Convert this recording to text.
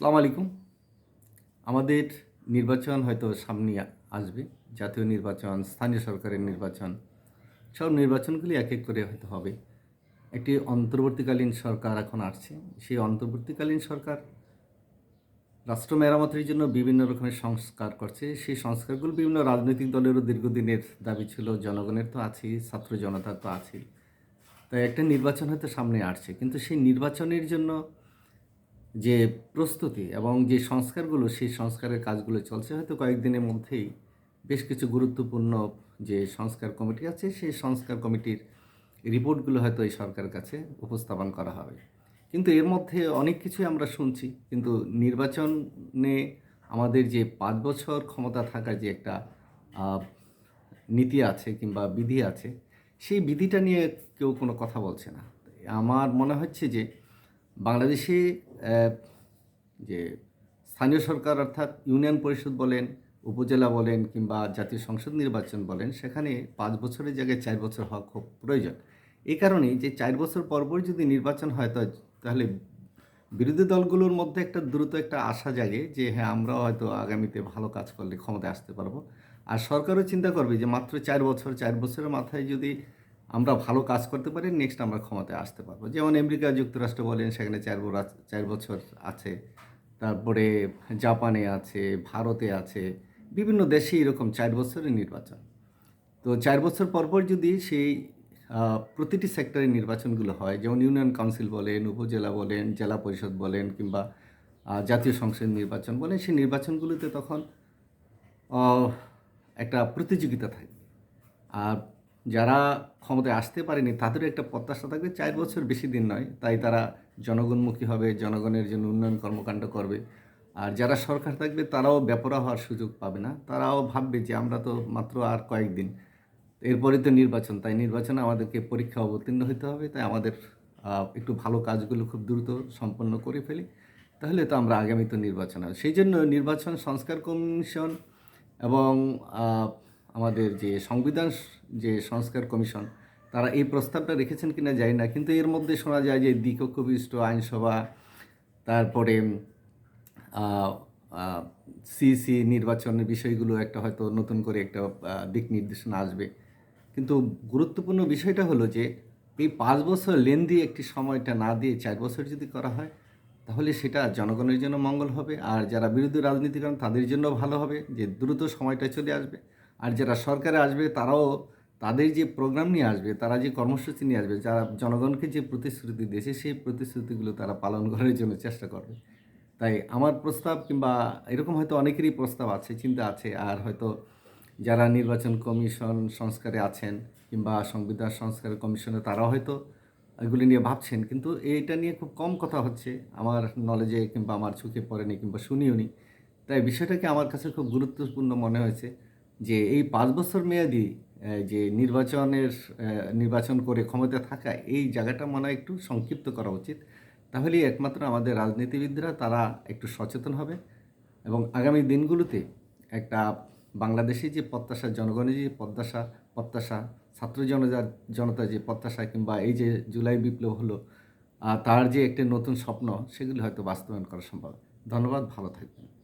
সালাম আলাইকুম। আমাদের নির্বাচন হয়তো সামনে আসবে। জাতীয় নির্বাচন, স্থানীয় সরকারের নির্বাচন, সব নির্বাচনগুলি এক এক করে হয়তো হবে। একটি অন্তর্বর্তীকালীন সরকার এখন আসছে। সেই অন্তর্বর্তীকালীন সরকার রাষ্ট্র মেরামতের জন্য বিভিন্ন রকমের সংস্কার করছে। সেই সংস্কারগুলো বিভিন্ন রাজনৈতিক দলেরও দীর্ঘদিনের দাবি ছিল। জনগণের তো আছেই, ছাত্র জনতার তো আছেই। তাই একটা নির্বাচন হয়তো সামনে আসছে। কিন্তু সেই নির্বাচনের জন্য যে প্রস্তুতি এবং যে সংস্কারগুলো, সেই সংস্কারের কাজগুলো চলছে। হয়তো কয়েকদিনের মধ্যেই বেশ কিছু গুরুত্বপূর্ণ যে সংস্কার কমিটি আছে, সেই সংস্কার কমিটির রিপোর্টগুলো হয়তো এই সরকারের কাছে উপস্থাপন করা হবে। কিন্তু এর মধ্যে অনেক কিছুই আমরা শুনছি। কিন্তু নির্বাচনে আমাদের যে পাঁচ বছর ক্ষমতা থাকার যে একটা নীতি আছে কিংবা বিধি আছে, সেই বিধিটা নিয়ে কেউ কোনো কথা বলছে না। আমার মনে হচ্ছে যে বাংলাদেশে যে স্থানীয় সরকার অর্থাৎ ইউনিয়ন পরিষদ বলেন, উপজেলা বলেন কিংবা জাতীয় সংসদ নির্বাচন বলেন, সেখানে পাঁচ বছরের জায়গায় চার বছর হওয়া খুব প্রয়োজন। এই কারণেই যে চার বছর পর পর যদি নির্বাচন হয় তাহলে বিরোধী দলগুলোর মধ্যে একটা দ্রুত একটা আশা জাগে যে হ্যাঁ আমরাও হয়তো আগামীতে ভালো কাজ করলে ক্ষমতায় আসতে পারব। আর সরকারও চিন্তা করবে যে, মাত্র চার বছর, চার বছরের মাথায় যদি আমরা ভালো কাজ করতে পারি নেক্সট আমরা ক্ষমতায় আসতে পারব। যেমন আমেরিকা যুক্তরাষ্ট্র বলেন, সেখানে চার বছর চার বছর আছে। তারপরে জাপানে আছে, ভারতে আছে, বিভিন্ন দেশে এরকম চার বছরের নির্বাচন। তো চার বছর পর পর যদি সেই প্রতিটি সেক্টরে নির্বাচনগুলো হয়, যেমন ইউনিয়ন কাউন্সিল বলেন, উপজেলা বলেন, জেলা পরিষদ বলেন, কিংবা জাতীয় সংসদ নির্বাচন বলেন, সেই নির্বাচনগুলোতে তখন একটা প্রতিযোগিতা থাকবে। আর যারা ক্ষমতায় আসতে পারেনি, তাদেরও একটা প্রত্যাশা থাকবে, চার বছর বেশি দিন নয়, তাই তারা জনগণমুখী হবে, জনগণের জন্য উন্নয়ন কর্মকাণ্ড করবে। আর যারা সরকার থাকবে, তারাও ব্যাপারা হওয়ার সুযোগ পাবে না। তারাও ভাববে যে আমরা তো মাত্র আর কয়েকদিন। এরপরে তো নির্বাচন, তাই নির্বাচনে আমাদেরকে পরীক্ষা অবতীর্ণ হতে হবে, তাই আমাদের একটু ভালো কাজগুলো খুব দ্রুত সম্পন্ন করে ফেলি। তাহলে তো আমরা আগামীতে নির্বাচন হবে। সেই জন্য নির্বাচন সংস্কার কমিশন এবং আমাদের যে সংবিধান যে সংস্কার কমিশন, তারা এই প্রস্তাবটা রেখেছেন কিনা জানি না, কিন্তু এর মধ্যে শোনা যায় যে দ্বিকক্ষ বিশিষ্ট আইনসভা, তারপরে সিসি নির্বাচনের বিষয়গুলো একটা হয়তো নতুন করে একটা দিক নির্দেশনা আসবে। কিন্তু গুরুত্বপূর্ণ বিষয়টা হলো যে, এই পাঁচ বছর লেন্দি একটি সময়টা না দিয়ে চার বছর যদি করা হয়, তাহলে সেটা জনগণের জন্য মঙ্গল হবে, আর যারা বিরোধী রাজনীতি করেন তাদের জন্য ভালো হবে, যে দ্রুত সময়টা চলে আসবে। আর যারা সরকারে আসবে, তারাও তাদের যে প্রোগ্রাম নিয়ে আসবে, তারা যে কর্মসূচি নিয়ে আসবে, যারা জনগণকে যে প্রতিশ্রুতি দিয়েছে, সেই প্রতিশ্রুতিগুলো তারা পালন করার জন্য চেষ্টা করবে। তাই আমার প্রস্তাব কিংবা এরকম হয়তো অনেকেরই প্রস্তাব আছে, চিন্তা আছে, আর হয়তো যারা নির্বাচন কমিশন সংস্কারে আছেন কিংবা সংবিধান সংস্কার কমিশনে তারাও হয়তো এগুলি নিয়ে ভাবছেন, কিন্তু এইটা নিয়ে খুব কম কথা হচ্ছে, আমার নলেজে কিংবা আমার চোখে পড়েনি কিংবা শুনিও নি তাই বিষয়টাকে আমার কাছে খুব গুরুত্বপূর্ণ মনে হয়েছে। যে এই পাঁচ বছর মেয়াদি যে নির্বাচনের নির্বাচন করে ক্ষমতা থাকা এই জায়গাটা মনে হয় একটু সংক্ষিপ্ত করা উচিত। তাহলেই একমাত্র আমাদের রাজনীতিবিদরা তারা একটু সচেতন হবে এবং আগামী দিনগুলোতে একটা বাংলাদেশি যে প্রত্যাশা, জনগণের যে প্রত্যাশা প্রত্যাশা, ছাত্র জনতা জনতা যে প্রত্যাশা কিংবা এই যে জুলাই বিপ্লব হলো তার যে একটি নতুন স্বপ্ন, সেগুলো হয়তো বাস্তবায়ন করা সম্ভব। ধন্যবাদ, ভালো থাকবেন।